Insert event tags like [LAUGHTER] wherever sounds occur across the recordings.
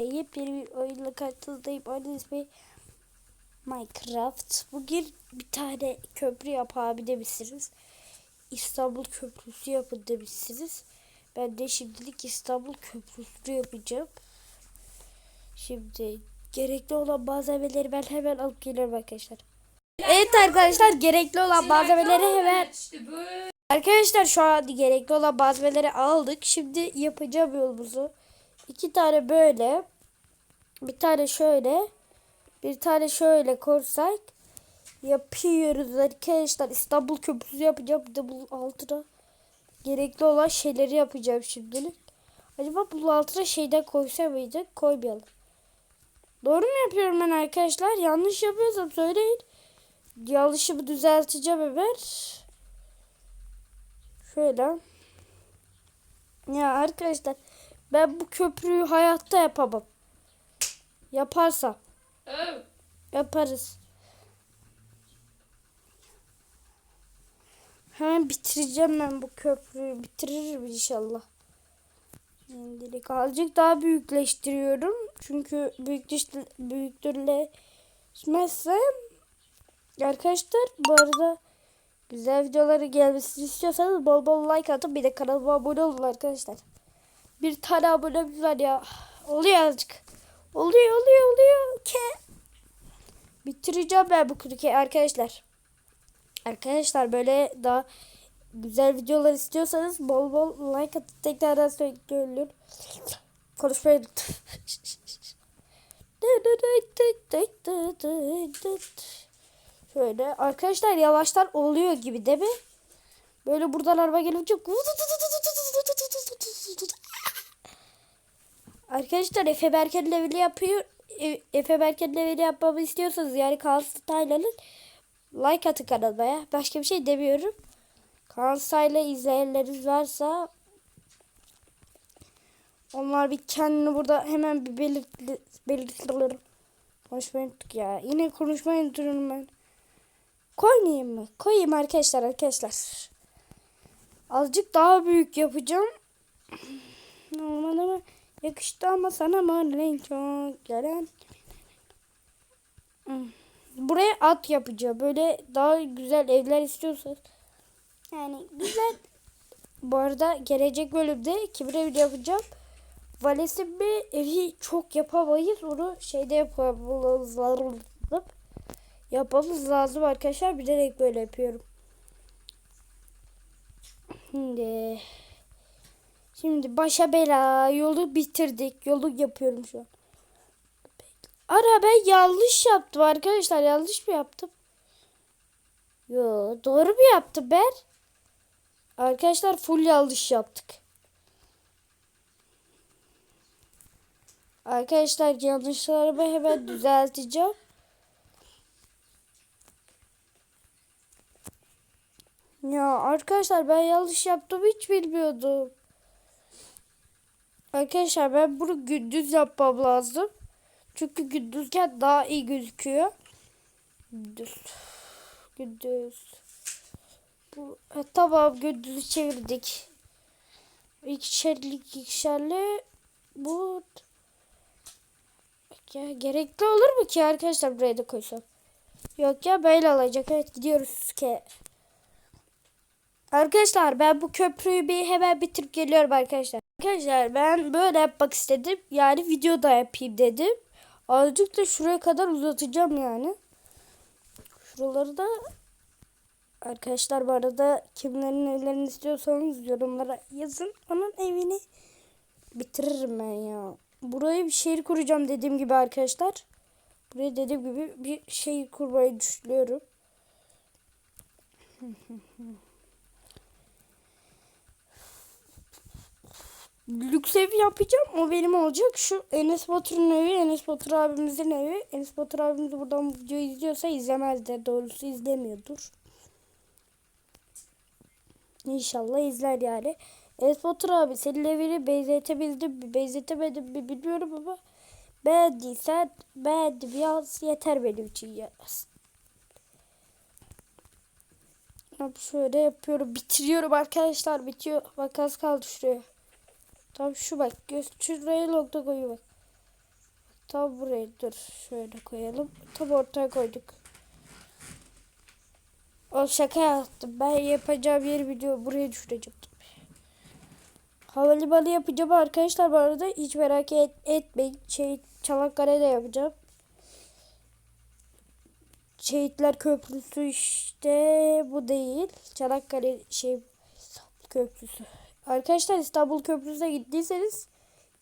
Yepyeni bir oyunla karşınızdayım. Oyunun ismi Minecraft. Bugün bir tane köprü yap abi demişsiniz. İstanbul Köprüsü yapın demişsiniz. Ben de şimdilik İstanbul Köprüsü yapacağım. Şimdi gerekli olan malzemeleri ben hemen alıp geliyorum arkadaşlar. Evet arkadaşlar gerekli olan malzemeleri hemen. Arkadaşlar şu an gerekli olan malzemeleri aldık. Şimdi yapacağım yolumuzu. İki tane böyle. Bir tane şöyle. Bir tane şöyle korsak. Yapıyoruz arkadaşlar. İstanbul Köprüsü yapacağım. Bir de bunun altına gerekli olan şeyleri yapacağım şimdilik. Acaba bunun altına şeyden koysa mıydık? Koymayalım. Doğru mu yapıyorum ben arkadaşlar? Yanlış yapıyorsam söyleyin. Yanlışımı düzelteceğim hemen. Şöyle. Ya arkadaşlar ben bu köprüyü hayatta yapamam. Yaparsam Evet. yaparız. Hemen bitireceğim ben bu köprüyü. Bitiririm inşallah. Şimdilik azıcık daha büyükleştiriyorum. Çünkü büyüktürleşmezsem arkadaşlar bu arada güzel videoları gelmesini istiyorsanız bol bol like atın bir de kanalıma abone olun arkadaşlar. Bir tane abonemiz var ya. Oluyor azıcık. Oluyor oluyor oluyor. Ke. Bitireceğim ben bu krike arkadaşlar. Arkadaşlar böyle daha güzel videolar istiyorsanız bol bol like atın. Tekrardan söylüyorum. Konuşmayın. Şöyle arkadaşlar yavaştan oluyor gibi değil mi? Böyle buradan araba gelince Arkadaşlar Efe Berken leveli yapıyor. E- Efe Berken leveli yapmamı istiyorsanız yani Kaan Style'ın like atın kanalıma ya. Başka bir şey demiyorum. Kaan Style izleyenleriniz varsa onlar bir kendini burada hemen bir belirtli belirtilir. Konuşmayı unuttuk ya. Yine konuşmayı unuturum ben. Koymayayım mı? Koyayım arkadaşlar arkadaşlar. Azıcık daha büyük yapacağım. Normal ama yakıştı ama sana mı renk çok gelen. Hmm. Buraya at yapacağım. Böyle daha güzel evler istiyorsanız. Yani güzel. Bu arada gelecek bölümde kibre video yapacağım. Vales'in bir evi çok yapamayız. Onu şeyde yapmamız lazım. Yapmamız lazım arkadaşlar. Bilerek böyle yapıyorum. Şimdi Şimdi başa bela yolu bitirdik. Yolu yapıyorum şu an. Ara ben yanlış yaptım arkadaşlar. Yanlış mı yaptım? Yo doğru mu yaptım ben? Arkadaşlar full yanlış yaptık. Arkadaşlar yanlışlarımı hemen [LAUGHS] düzelteceğim. Ya arkadaşlar ben yanlış yaptım hiç bilmiyordum. Arkadaşlar ben bunu gündüz yapmam lazım. Çünkü gündüzken daha iyi gözüküyor. Gündüz. Gündüz. Bu, ha, tamam gündüzü çevirdik. İkişerli ikişerli bu ya, gerekli olur mu ki arkadaşlar buraya da koysam? Yok ya böyle olacak. Evet gidiyoruz ki. Arkadaşlar ben bu köprüyü bir hemen bitirip geliyorum arkadaşlar. Arkadaşlar ben böyle yapmak istedim. Yani videoda yapayım dedim. Azıcık da şuraya kadar uzatacağım yani. Şuraları da arkadaşlar bu arada kimlerin evlerini istiyorsanız yorumlara yazın. Onun evini bitiririm ben ya. Buraya bir şehir kuracağım dediğim gibi arkadaşlar. Buraya dediğim gibi bir şehir kurmayı düşünüyorum. [LAUGHS] lüks ev yapacağım. O benim olacak. Şu Enes Batur'un evi, Enes Batur abimizin evi. Enes Batur abimiz buradan video izliyorsa izlemez de doğrusu izlemiyordur. İnşallah izler yani. Enes Batur abi senin evini benzetebildim mi? Benzetemedim mi bilmiyorum ama beğendiysen beğendim yaz yeter benim için yaz. Şöyle yapıyorum. Bitiriyorum arkadaşlar. Bitiyor. Bak az kaldı şuraya. Tam şu bak. Göz şuraya nokta koyu bak. Tam buraya dur. Şöyle koyalım. Tam ortaya koyduk. O şaka yaptım. Ben yapacağım yeri video buraya düşüreceğim. Havalimanı yapacağım arkadaşlar bu arada. Hiç merak et, etmeyin. Şey, Çanakkale'de yapacağım. Şehitler Köprüsü işte bu değil. Çanakkale şey köprüsü. Arkadaşlar İstanbul Köprüsü'ne gittiyseniz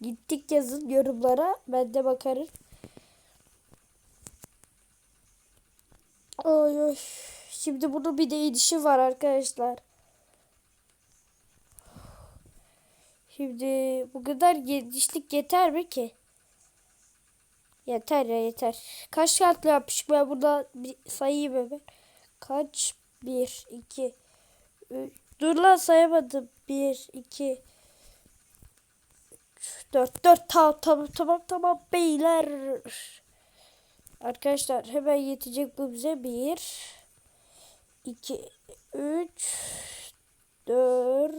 gittik yazın yorumlara. Ben de bakarım. Ay ay. Şimdi bunun bir de inişi var arkadaşlar. Şimdi bu kadar genişlik yeter mi ki? Yeter ya yeter. Kaç katlı yapmış ben burada bir sayayım hemen. Kaç? 1, 2, 3. Dur lan sayamadım. 1, 2, 3, 4, 4. Tamam tamam tamam tamam beyler. Arkadaşlar hemen yetecek bu bize. 1, 2, 3, 4.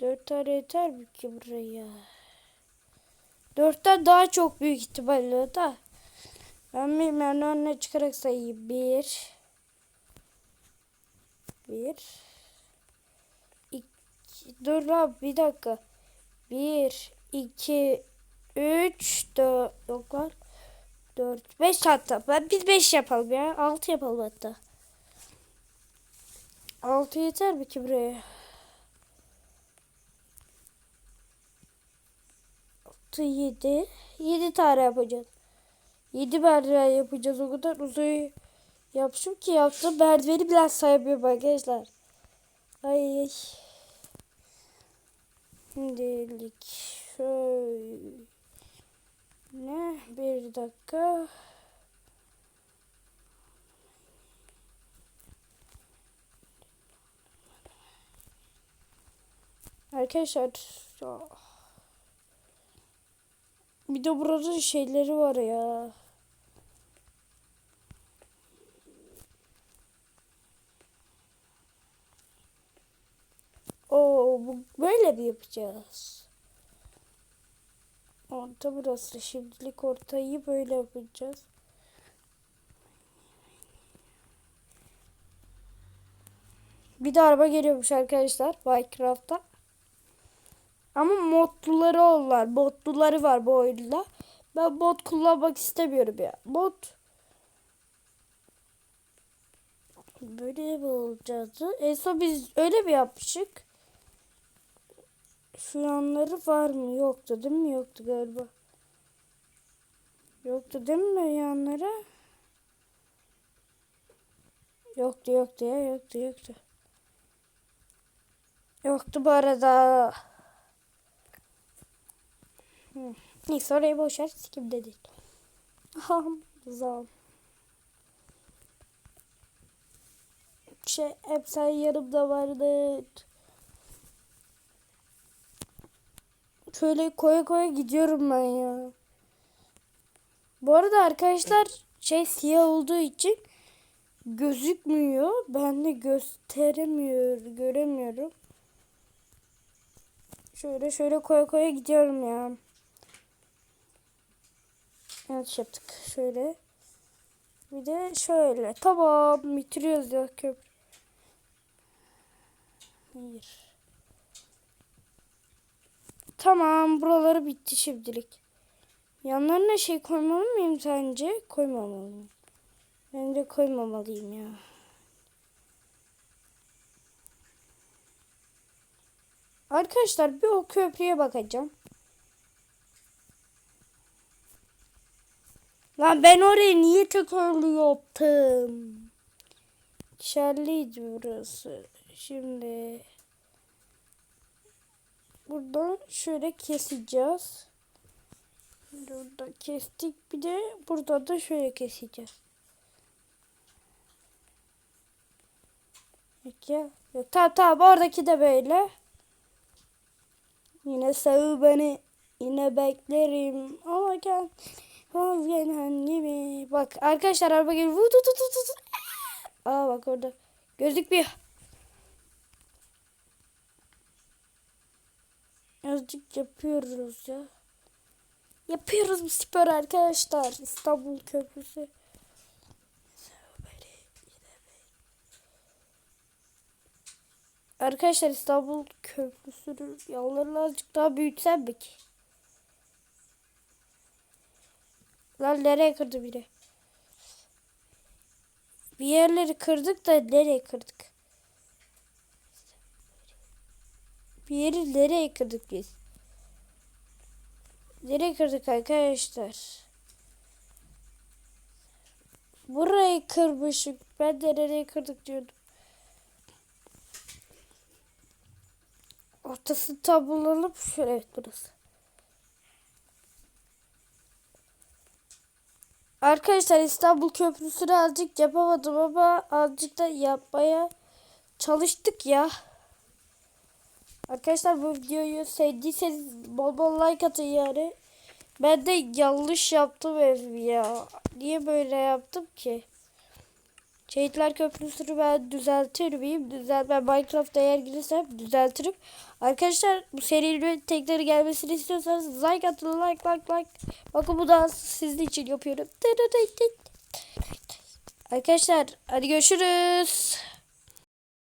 4 tane yeter mi ki buraya? 4'ten daha çok büyük ihtimalle da. Ben bilmiyorum önüne çıkarak sayayım. 1 1 Dur abi bir dakika. Bir. iki, Üç. Dört. Yok lan. Dört. Beş hatta. Biz beş yapalım ya. Altı yapalım hatta. Altı yeter mi ki buraya? 6, 7. 7 tane yapacağız. 7 merdiven yapacağız. O kadar uzun yapmışım ki yaptım. Merdiveni biraz sayamıyorum arkadaşlar. Ay. Şimdilik şöyle. Bir dakika. Arkadaşlar bir de burada şeyleri var ya. Bu böyle mi yapacağız? Orta burası. Şimdilik ortayı böyle yapacağız. Bir de araba geliyormuş arkadaşlar Minecraft'ta. Ama modluları onlar. Modluları var bu oyunda. Ben mod kullanmak istemiyorum ya. Mod böyle mi olacaktı? En son biz öyle mi yapmışık? Şu yanları var mı? Yoktu değil mi? Yoktu galiba. Yoktu değil mi yanları? Yoktu yoktu ya yoktu yoktu. Yoktu bu arada. Hı. Neyse orayı boşver. Sikim dedi. Zam. Şey hep sen yanımda vardı. Şöyle koya koya gidiyorum ben ya. Bu arada arkadaşlar şey siyah olduğu için gözükmüyor. Ben de gösteremiyor, göremiyorum. Şöyle şöyle koya koya gidiyorum ya. Yanlış yaptık. Şöyle. Bir de şöyle. Tamam. Bitiriyoruz ya köprü. Hayır. Tamam. Buraları bitti şimdilik. Yanlarına şey koymalı mıyım sence? Koymamalıyım. Bence koymamalıyım ya. Arkadaşlar bir o köprüye bakacağım. Lan ben orayı niye tekrarlı yaptım? Şerliydi burası. Şimdi buradan şöyle keseceğiz. Burada kestik. Bir de burada da şöyle keseceğiz. Peki. Tamam tamam oradaki de böyle. Yine sağ beni. Yine beklerim. Ama gel. Vazgeçen gibi. Bak arkadaşlar araba geliyor. Aa bak orada. Gözükmüyor. Azıcık yapıyoruz ya. Yapıyoruz bu spor arkadaşlar. İstanbul Köprüsü. Arkadaşlar İstanbul Köprüsü'nün yollarını azıcık daha büyütsem mi ki? Lan nereye kırdı biri? Bir yerleri kırdık da nereye kırdık? Bir yeri nereye kırdık biz? Nereye kırdık arkadaşlar? Burayı kırmışık. Ben de nereye kırdık diyordum. Ortasını tam bulalım. Şöyle evet burası. Arkadaşlar İstanbul Köprüsü'nü azıcık yapamadım ama azıcık da yapmaya çalıştık ya. Arkadaşlar bu videoyu sevdiyseniz bol bol like atın yani. Ben de yanlış yaptım ev ya. Niye böyle yaptım ki? Şehitler Köprüsü'nü ben düzeltir miyim? Düzel ben Minecraft'ta eğer girsem düzeltirim. Arkadaşlar bu serinin tekrar gelmesini istiyorsanız like atın like like like. Bakın bu da sizin için yapıyorum. Arkadaşlar hadi görüşürüz.